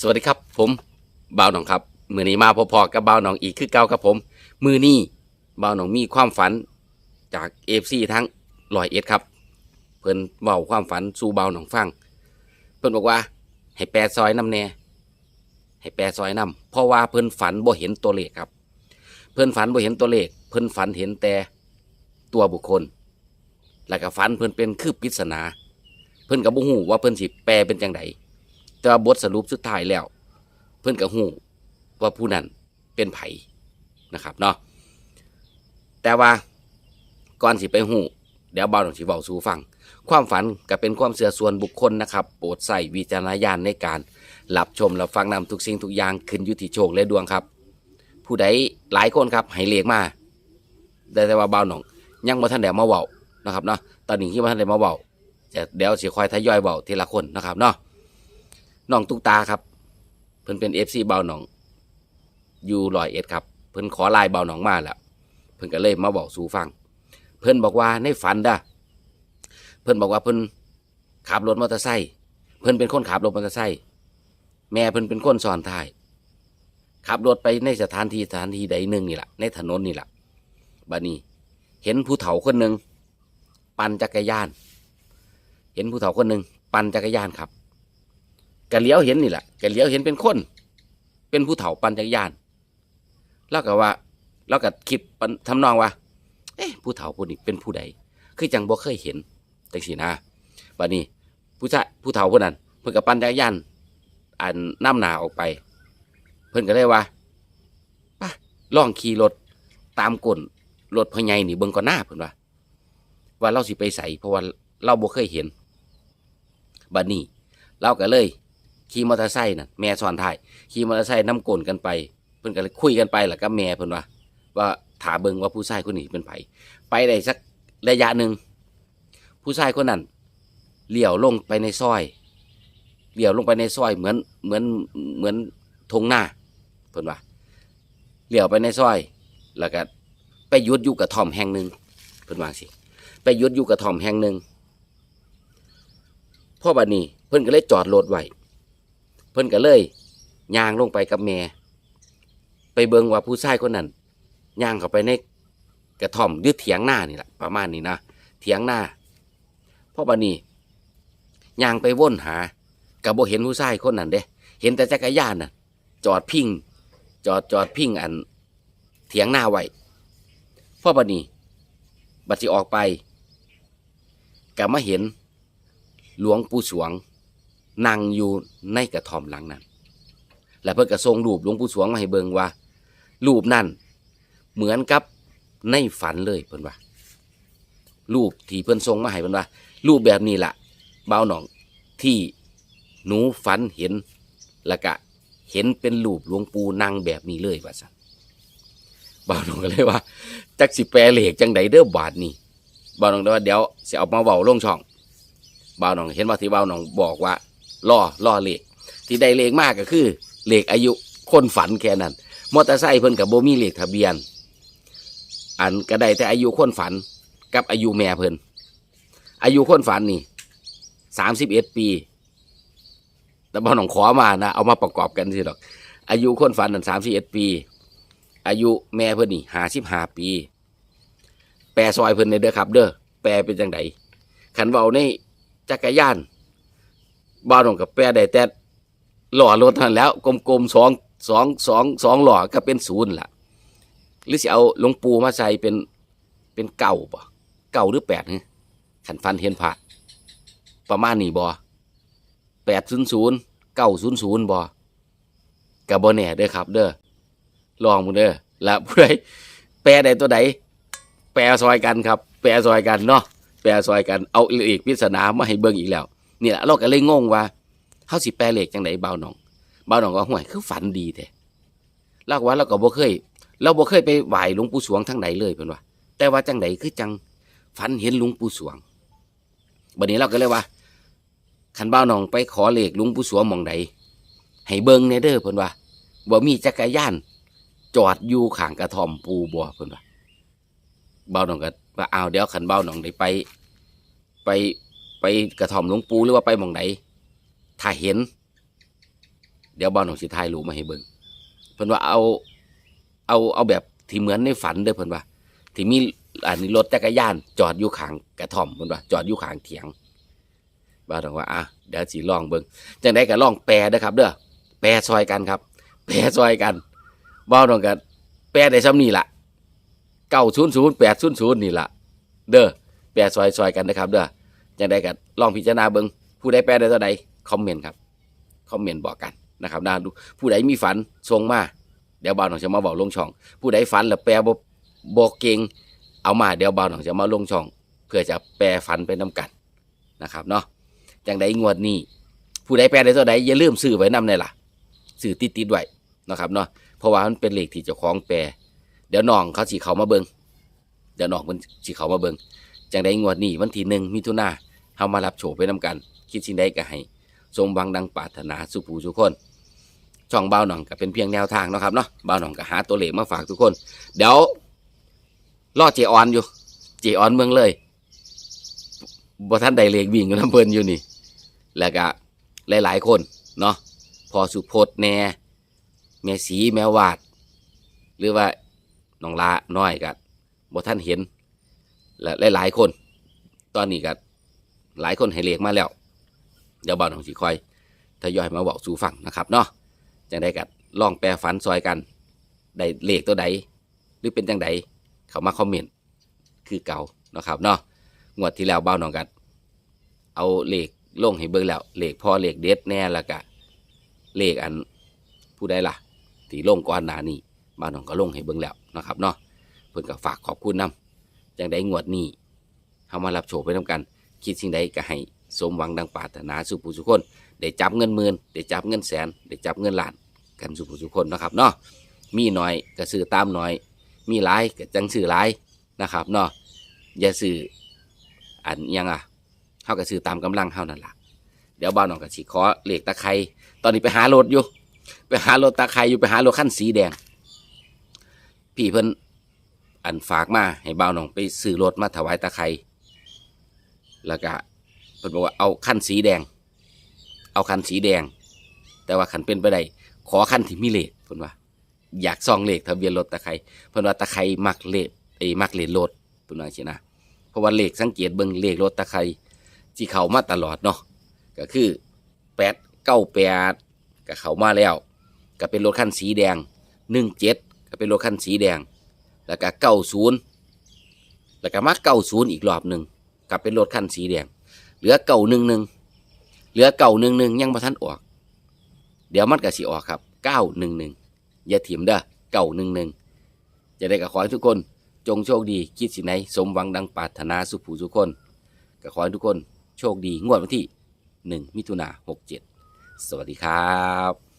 สวัสดีครับ ผมบ่าวหนองครับ มือนี้มาพอๆกับบ่าวหนองอีกคือเก่าครับผม มือนี้บ่าวหนองมีความฝันจากเอฟซีทั้งลอยเอ็ดครับ เพิ่นเบาความฝันสู่บ่าวหนองฟัง เพิ่นบอกว่า ให้แปรซอยน้ำแน่ให้แปรซอยน้ำเพราะว่าเพิ่นฝันบ่เห็นตัวเลขครับ เพิ่นฝันบ่เห็นตัวเลข เพิ่นฝันเห็นแต่ตัวบุคคล แล้วก็ฝันเพิ่นเป็นคือปริศนา เพิ่นก็บ่ฮู้ว่าเพิ่นสิแปลเป็นจังได แต่ว่าบทสรุปสุดท้ายแล้ว เพื่อนก็หูว่าผู้นั้นเป็นไผนะครับเนาะแต่ว่าก่อนสิไปหูเดี๋ยวเบาหน่อยสิเบาสู่ฟัง ความฝันก็เป็นความเสื่อส่วนบุคคลนะครับโปรดใส่วิจารณญาณในการรับชมรับฟังนำทุกสิ่งทุกอย่างขึ้นอยุติโชคและดวงครับ ผู้ใดหลายคนครับให้เลขมาแต่แต่ว่าเบาหน่อง ยังมาทันเดี๋ยวมาเบานะครับเนาะตอนนี้ที่มาทันเดี๋ยวมาเบาจะเดี๋ยวเสิคอยทยอยเบาทีละคนนะครับเนาะ น้องตุ๊กตาครับ เพิ่นเป็นเอฟซีเบาหนองอยู่ลอยเอ็ดครับ เพิ่นขอลน์เบาหนองมาแล้วเพิ่นก็เลยมาบอกสู่ฟัง เพิ่นบอกว่าในฝันด้ะเพิ่นบอกว่าเพิ่นขับรถมอเตอร์ไซค์เพิ่นเป็นคนขับรถมอเตอร์ไซค์แม่เพิ่นเป็นคนซ้อนท้ายขับรถไปในสถานที่สถานที่ใดหนึ่งนี่แหละในถนนนี่แหละบัดนี้ เห็นผู้เฒ่าคนหนึ่งปั่นจักรยาน เห็นผู้เฒ่าคนหนึ่งปั่นจักรยานครับ กะเลี้ยวเห็นนี่แหละกะเลี้ยวเห็นเป็นคน เป็นผู้เฒ่าปั่นจักรยานแล้วก็ว่าแล้วก็คิดปันทำนองว่า เอ๊ะผู้เฒ่าผู้นี้เป็นผู้ใดคือจังบ่เคยเห็นจังสีนะบัดนี้ ผู้ชายผู้เฒ่าผู้นั้นเพิ่นก็ปั่นจักรยานอันน้ำหนาออกไป เพิ่นก็เลยว่าไป่ะลองขี่รถตามกลรถพ่อใหญ่นี่เบิ่งก่อนหน้าเพิ่นว่าว่าเราสิไปใส่เพราะว่าเราบ่เคยเห็นบัดนี้เราก็เลย ขี่มอเตอร์ไซค์น่ะแม่ซ้อนท้ายขี่มอเตอร์ไซค์น้ำกลนกันไป เพิ่นก็เลยคุยกันไปแล้วก็แม่เพิ่นว่า ว่าถามเบิ่งว่าผู้ชายคนนี้เป็นไผไปได้สักระยะหนึ่งผู้ชายคนนั้นเลี้ยวลงไปในซอยเลี้ยวลงไปในซอยเหมือนเหมือนเหมือนทงหน้าเพิ่นว่าเลี้ยวไปในซอย แล้วก็ไปยุดอยู่กับทอมแห่งหนึ่งเพิ่นว่าสิไปยุดอยู่กับทอมแห่งหนึ่งพ่อบัดนี้เพิ่นก็เลยจอดรถไว้ เพิ่นก็เลยย่างลงไปกับแม่ ไปเบิงว่าผู้ชายคนนั้นย่างเข้าไปในกระท่อมหรือเถียงหน้านี่แหละประมาณนี้นะเถียงหน้าพ่อบัดนี้ย่างไปว่นหากับบ่เห็นผู้ชายคนนั้นเด้ เห็นแต่จักรยานน่ะ จอดพิงจอดจอดพิงอัน เถียงหน้าไว้พ่อบัดนี้บัดสิออกไปก็มาเห็นหลวงปู่สวง นั่งอยู่ในกระท่อมหลังนั้น และเพิ่นก็ส่งรูปหลวงปู่สวงมาให้เบิงว่า รูปนั้นเหมือนกับในฝันเลยเพิ่นว่า รูปที่เพิ่นส่งมาให้เพิ่นว่า รูปแบบนี้ล่ะเบาหนองที่หนูฝันเห็นแล้วก็เห็นเป็นรูปหลวงปู่นั่งแบบนี้เลยว่าซั่นบ่าวหนองก็เลยว่าจักสิแปลเหลขจังใดเด้อบาทนี่บ่าวหนองเลยว่าเดี๋ยวสิเอามาเว้าลงช่องบ่าวหนองเห็นว่าที่บ่าวหนองบอกว่า ล่อล่อเลขที่ได้เลขมากก็คือเลขอายุคนฝันแค่นั้นมอเตอร์ไซค์เพิ่นกับโบมีเลขทะเบียน อันก็ได้แต่อายุคนฝันกับอายุแม่เพิ่นอายุคนฝันนี่สามสิบเอ็ดปีแต่บ่าวหนองขอมานะ เอามาประกอบกันสิหรอก อายุคนฝันนั่นสามสิบเอ็ดปี อายุแม่เพิ่นนี่ห้าสิบห้าปี แปรซอยเพิ่นในเด้อครับ เด้อแปรเป็นจังไดขันเบาในจักรยาน บ้านของกับแปรได้แต่หล่อรถเท่านั้นแล้วกลมๆสองสองสองสองหล่อก็เป็นศูนย์ล่ะหรือสิเอาหลวงปู่มาใส่เป็นเป็นเก่าบ่เก่าหรือแปดเนี่ยขันฟันเห็นผ่าประมาณนี้บ่แปดศูนย์ศูนย์เก้าศูนย์ศูนย์บ่กับบ่แน่เด้อครับ เด้อลองมึงเด้อแล้วผู้ใดแปลใดตัวใดแปลซอยกันครับ แปลซอยกันเนาะแปลซอยกันเอาเลขปริศนามาให้เบิ่งอีกแล้ว นี่แหละเราก็เลยงงว่าเฮาสิแปลเลขจังไดเบาหนองเบาหนองก็ห่วยคือฝันดีแท้เล่าว่าเราก็บ่เคย เราบ่เคยไปไหว้หลวงปู่สวงทางใดเลยเพิ่นว่า แต่ว่าจังไดคือจังฝันเห็นหลวงปู่สวงบัดนี้เราก็เลยว่าคันเบาหนองไปขอเลขหลวงปู่สวงมองใดให้เบิงแหน่เด้อเพิ่นว่าบ่มีจักรยาน จอดอยู่ข้างกระท่อมปูบ่เพิ่นว่าเบาหนองก็ว่าอ้าวเดี๋ยวคันเบาหนองได้ไป ไป ไปกระท่อมหลวงปู่หรือว่าไปหมองไหนถ้าเห็น เดี๋ยวบ้านของสิทายรู้มาให้เบิ่งเพิ่นว่าเอาเอาเอาแบบที่เหมือนในฝันเด้อเพิ่นว่า ที่มีอันนี้รถจักรยานจอดอยู่ข้างกระท่อมเพิ่นว่า จอดอยู่ข้างเถียงบ้านของว่าอะเดี๋ยวสิลองเบิ่งจังไดก็ลองแปลเด้อครับ เด้อแปลซอยกันครับ แปลซอยกันบ้านของก็แปลได้ซ้ำนี่ล่ะ900 800นี่ล่ะเด้อแปลซอยซอยกันนะครับเด้อ จังไดก็ลองพิจารณาเบิงผู้ใดแปลได้เท่าใดคอมเมนต์ครับคอมเมนต์บอกกันนะครับนะดูผู้ใดมีฝันส่งมาเดี๋ยวบ่าวหนองจะมาบอกลงช่อง ผู้ใดฝันแล้วแปลบบอกเก่งเอามาเดี๋ยวบ่าวหนองจะมาลงช่อง เพื่อจะแปลฝันไปน้กันนะครับเนาะจังใดงวดนี้ ผู้ใดแปลได้เท่าใดอย่าลืมซื้อไว้นำเลยล่ะซื้อติดติดไว้นะครับเนาะเพราะว่ามันเป็นเลขที่เจ้าของแปลเดี๋ยวน้องเขาสิเขามาเบิงเดี๋ยวน้องมันสิเขามาเบิง จังใดงวดนี้วันที่หนึ่งมิถุนาเฮามารับโชคไปน้กัน คิดสิ่งใดก็ให้สมหวังดังปรารถนาสุภูทุคนช่องเบาหน่องก็เป็นเพียงแนวทางเนาะครับเนาะเบาหน่องก็หาตัวเลขมาฝากทุกคน เดี๋ยวรอเจออนอยู่ เจออนเมืองเลยบ่ท่านใดเลขวิ่งกันน้ำเพิ่นอยู่นี่ แล้วก็หลาย ๆ คนเนาะพอสุพจน์แน่แม่สีแม่วาด หรือว่าน้องลาน้อยก็บ่ท่านเห็น และหลายๆคน ตอนนี้ก็หลายคนให้เลขมาแล้ว เดี๋ยวบ่าวหนองสีคอยทยอยมาบอกสู่ฟังนะครับเนาะจังได้กัดลองแปลฝันซอยกันได้เลขตัวใด หรือเป็นจังใดเขามาคอมเมนต์คือเก่านะครับเนาะงวดที่แล้วบ่าวหนองกัด เอาเลขลงให้เบิ่งแล้วเลขพอเลขเด็ดแน่แล้วก็เลขอันผู้ใดล่ะที่ลงก่อนหน้านี้บ่าวหนองก็ลงให้เบิ่งแล้วนะครับเนาะเพิ่นก็ฝากขอบคุณนํ จังไดงวดนี้เฮามารับโชคไปนํกัน คิดสิ่งใดก็ให้สมหวังดังปรารถนาสุผู้สุคนได้จับเงินหมื่นได้จับเงินแสนได้จับเงินล้านกันสุผู้สุคนนะครับเนาะมีน้อยก็ซื้อตามน้อย มีหลายก็จังซื้อหลายนะครับเนาะอย่าซื้ออันยังอะเฮาก็ซื้อตามกำลังเฮานั่นล่ะเดี๋ยวบ้านน้องก็สิขอเลขตะไคร้ตอนนี้ไปหารถอยู่ ไปหารถตะไคร้อยู่ไปหารถคันสีแดงพี่เพิ่น อันฝากมาให้บ่าวน้องไปซื้อรถมาถวายตะไคร้แล้วก็เพิ่นบอกว่าเอาคันสีแดง เอาคันสีแดง แต่ว่าคันเป็นไปได้ขอคันที่มีเลขเพิ่นว่า อยากซองเลขทะเบียนรถตะไคร้เพิ่นว่าตะไคร้มักเลขไอ้มักเลขรถเพิ่นว่าสินะเพราะว่าเลขสังเกตเบิ่งเลขรถตะไคร้ที่เข้ามาตลอดเนาะก็คือแปดเก้าแปดก็เข้ามาแล้ว ก็เป็นรถคันสีแดงหนึ่งเจ็ดก็เป็นรถคันสีแดง แล้วก็เก้าศูนย์แล้วก็มาเก้าศูนย์อีกรอบหนึ่งกลับเป็นรถคันสีแดง เหลือเก่าหนึ่งหนึ่งเหลือเก่าหนึ่งหนึ่งยังมาทันออก เดี๋ยวมันก็สิออกครับเก้าหนึ่งหนึ่งอย่าถิ่มเด้อเก่าหนึ่งหนึ่งจะได้กับขอให้ทุกคนจงโชคดีคิดสิไหนสมหวังดังปรารถนาสุขผู้ทุกคนก็ขอให้ทุกคนโชคดีงวดวันที่หนึ่งมิถุนาหกเจ็ดสวัสดีครับ